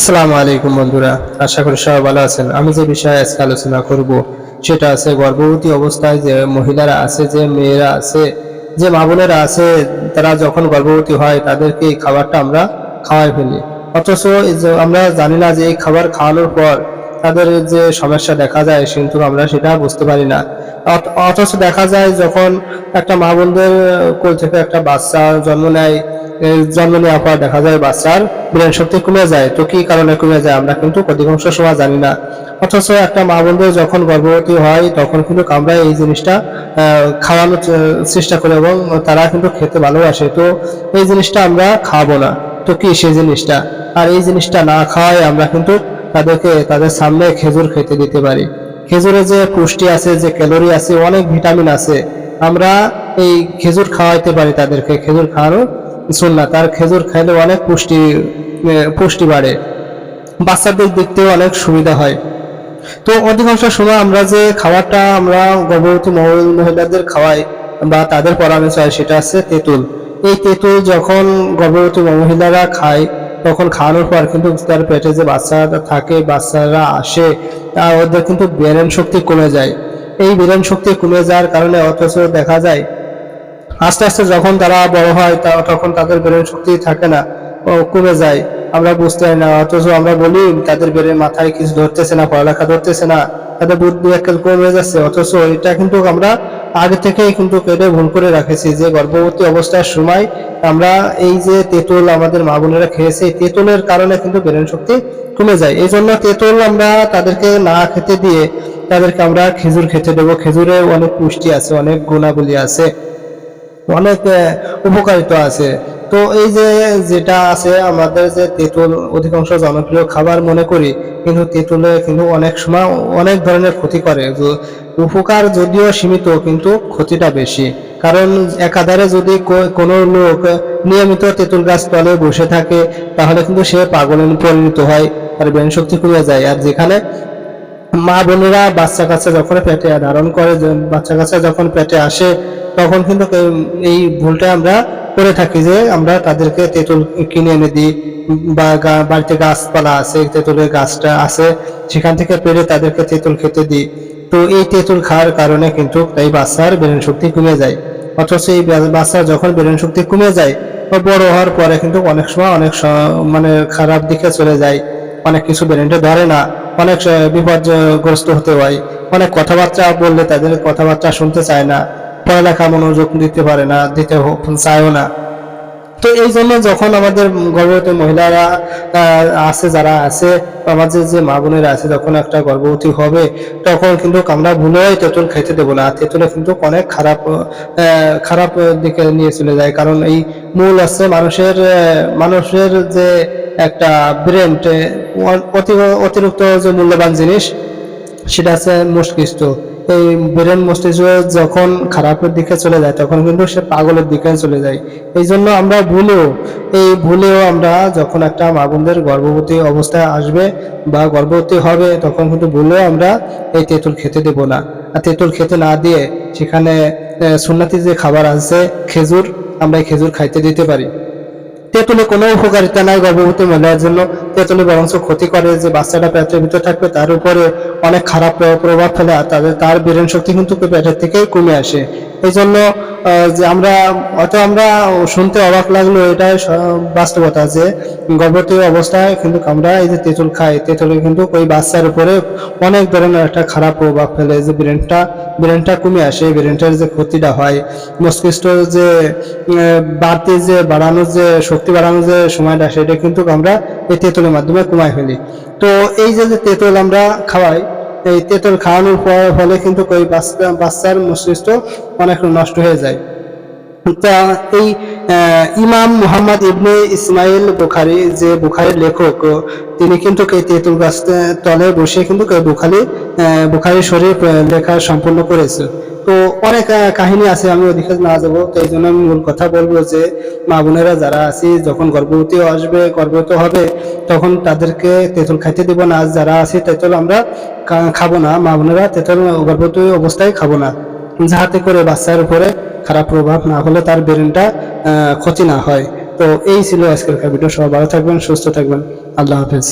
আসসালামু আলাইকুম বন্ধুরা, আশা করি সবাই ভালো আছেন। আমি যে বিষয়ে আজকে আলোচনা করব, সেটা আছে গর্ভবতী অবস্থায় যে মহিলারা আছে, যে মেয়েরা আছে, যে মা বোনেরা আছে, তারা যখন গর্ভবতী হয়, তাদেরকে এই খাবারটা আমরা খাওয়াই ফেলি। অথচ আমরা জানি না যে এই খাবার খাওয়ানোর পর তাদের যে সমস্যা দেখা যায় কিন্তু আমরা সেটা বুঝতে পারি না। অথচ দেখা যায় যখন একটা মা বোনদের কোল থেকে একটা বাচ্চা জন্ম নেয় জন্ম নেওয়ার পর দেখা যায় বাচ্চার ব্রেন শক্তি কমে যায়, তো কি কারণে কমে যায় আমরা কিন্তু অধিকাংশ সময় জানি না। অথচ একটা মা বোনদের যখন গর্ভবতী হয়, তখন কিন্তু আমরা এই জিনিসটা খাওয়ানোর চেষ্টা করি এবং তারা কিন্তু খেতে ভালোবাসে, তো এই জিনিসটা আমরা খাওয়াবো না। তো কি সেই জিনিসটা? আর এই জিনিসটা না খাওয়াই আমরা কিন্তু তাদেরকে, তাদের সামনে খেজুর খেতে দিতে পারি। খেজুরে যে পুষ্টি আছে, যে ক্যালোরি আছে, অনেক ভিটামিন আছে। আমরা এই খেজুর খাওয়াইতে পারি তাদেরকে। খেজুর খাওয়ানো সুন্নাত। তার খেজুর খাইলে অনেক পুষ্টি পুষ্টি বাড়ে। বাচ্চাদের দিক অনেক সুবিধা হয়। তো অধিকাংশ সময় আমরা যে খাবারটা আমরা গর্ভবতী মহিল- মহিলাদের খাওয়াই বা তাদের পরামর্শ হয়, সেটা আছে তেঁতুল। এই তেঁতুল যখন গর্ভবতী মহিলারা খায় তখন খাওয়ানোর পর কিন্তু তার পেটে যে বাচ্চারা থাকে, বাচ্চারা আসে তা ওদের কিন্তু ব্রেন শক্তি কমে যায়। এই ব্রেন শক্তি কমে যাওয়ার কারণে অথচ দেখা যায়, আস্তে আস্তে যখন তারা বড় হয়, তা- তখন তাদের ব্রেন শক্তি থাকে না কমে যায়। আমরা বুঝতে পারি না, অথচ আমরা বলি তাদের ব্রেন মাথায় কিছু ধরতেছে না, পড়ালেখা ধরতেছে না, তাদের বুদ্ধি এককাল কমে যাচ্ছে, অথচ এটা কিন্তু আমরা আগে থেকেই কিন্তু কেটে ভুল করে রাখেছি যে গর্ভবতী অবস্থার সময় আমরা এই যে তেঁতুল আমাদের মা বোনেরা খেয়েছে তেঁতুলের কারণে কিন্তু ব্রেন শক্তি কমে যায়। এই জন্য তেঁতুল আমরা তাদেরকে না খেতে দিয়ে তাদেরকে আমরা খেজুর খেতে দেবো। খেজুরে অনেক পুষ্টি আছে, অনেক গুণাবলী আছে, অনেক উপকারিতা আছে। তো এই যে যেটা আছে, আমাদের যে তেঁতুল অধিকাংশ জনপ্রিয় খাবার মনে করি, কিন্তু তেঁতুলে কিন্তু অনেক সময় অনেক ধরনের ক্ষতি করে। উপকার যদিও সীমিত, কিন্তু ক্ষতিটা বেশি। কারণ একাধারে যদি কোনো লোক নিয়মিত তেঁতুল গাছ তলে বসে থাকে, তাহলে কিন্তু সে পাগলে পরিণত হয়, তার ব্রেন শক্তি কমে যায়। আর যেখানে মা বোনেরা বাচ্চা কাচ্চা যখন পেটে ধারণ করে বাচ্চা কাচ্চা যখন পেটে আসে, তখন কিন্তু এই ভুলটা আমরা করে থাকি যে আমরা তাদেরকে তেঁতুল কিনে এনে দিই, বা বাড়িতে গাছপালা আছে, তেঁতুলের গাছটা আছে, সেখান থেকে পেরে তাদেরকে তেঁতুল খেতে দিই। তো এই তেঁতুল খাওয়ার কারণে কিন্তু এই বাচ্চার ব্রেন শক্তি কমে যায়। অথচ এই বাচ্চা যখন ব্রেন শক্তি কমে যায় বড় হওয়ার পরে কিন্তু অনেক সময় অনেক মানে খারাপ দিকে চলে যায়। অনেক কিছু ব্রেনটা ধরে না অনেক আহ, বিপদগ্রস্ত হতে হয়। অনেক কথাবার্তা বললে তাদের কথাবার্তা শুনতে চায় না পড়ালেখা মনোযোগ দিতে পারে না দিতে চায়ও না। তো এই জন্য যখন আমাদের গর্ভবতী মহিলারা আছে, যারা আছে, আমাদের যে মা বোনেরা আছে, যখন একটা গর্ভবতী হবে, তখন কিন্তু আমরা ভুলেও তেঁতুল খেতে দেবো না। তেঁতুলে কিন্তু অনেক খারাপ খারাপ দিকে নিয়ে চলে যায়। কারণ এই মূল আছে মানুষের মানুষের যে একটা ব্রেন অতিরিক্ত যে মূল্যবান জিনিস, সেটা আছে মস্তিষ্ক। এই ব্রেন মস্তিষ্ক যখন খারাপের দিকে চলে যায়, তখন কিন্তু সে পাগলের দিকে চলে যায়। এই জন্য আমরা ভুলেও, এই ভুলেও আমরা যখন একটা মা বোনদের গর্ভবতী অবস্থায় আসবে বা গর্ভবতী হবে, তখন কিন্তু ভুলেও আমরা এই তেঁতুল খেতে দেব না। আর তেঁতুল খেতে না দিয়ে সেখানে সুন্নাতি যে খাবার আছে, খেজুর, আমরা এই খেজুর খাইতে দিতে পারি। তেঁতুলে কোনো উপকারিতা নাই গর্ভবতী মহিলার জন্য। তেঁতুলে বরঞ্চ ক্ষতি করে যে বাচ্চাটা পেটের ভিতরে থাকবে, তার উপরে অনেক খারাপ প্রভাব ফেলে আর তাদের, তার ব্রেন শক্তি কিন্তু পেটের থেকেই কমে আসে। এই জন্য যে আমরা হয়তো আমরা শুনতে অবাক লাগল, এটাই বাস্তবতা যে গর্ভবতী অবস্থায় কিন্তু আমরা এই যে তেঁতুল খাই, তেঁতুলে কিন্তু ওই বাচ্চার উপরে অনেক ধরনের একটা খারাপ প্রভাব ফেলে, যে ব্রেনটা ব্রেনটা কমে আসে, ব্রেনটার যে ক্ষতিটা হয়। মস্তিষ্ক যে বাড়তি যে, বাড়ানোর যে, শক্তি বাড়ানোর যে সময়টা, সেটা কিন্তু আমরা এই তেঁতুলের মাধ্যমে কমাই ফেলি। তো এই যে তেঁতুল আমরা খাওয়াই, এই তেঁতুল খাওয়ানোর ফলে কিন্তু ওই বাচ্চা বাচ্চার মস্তিষ্ক অনেক নষ্ট হয়ে যায়। তা এই ইমাম মুহাম্মদ ইবনে ইসমাইল বুখারি যে বুখারির লেখক, তিনি কিন্তু এই তেঁতুল গাছ তলে বসে কিন্তু বুখারি বুখারি শরীফ লেখা সম্পূর্ণ করেছে। তো অনেক কাহিনী আছে, আমি ওদিকে না যাব, তো এই জন্য আমি মূল কথা বলব যে, মা বোনেরা যারা আছি, যখন গর্ভবতী আসবে, গর্ভবতী হবে, তখন তাদেরকে তেঁতুল খাইতে দেবো না। যারা আছি, তেঁতুল আমরা খাব না। মা বোনেরা তেঁতুল গর্ভবতী অবস্থায় খাব না। যাহাতে করে বাচ্চার উপরে খারাপ প্রভাব না হলে তার ব্রেনটা ক্ষতি না হয়। তো এই ছিল আজকের ভিডিও। সবাই ভালো থাকবেন, সুস্থ থাকবেন। আল্লাহ হাফেজ।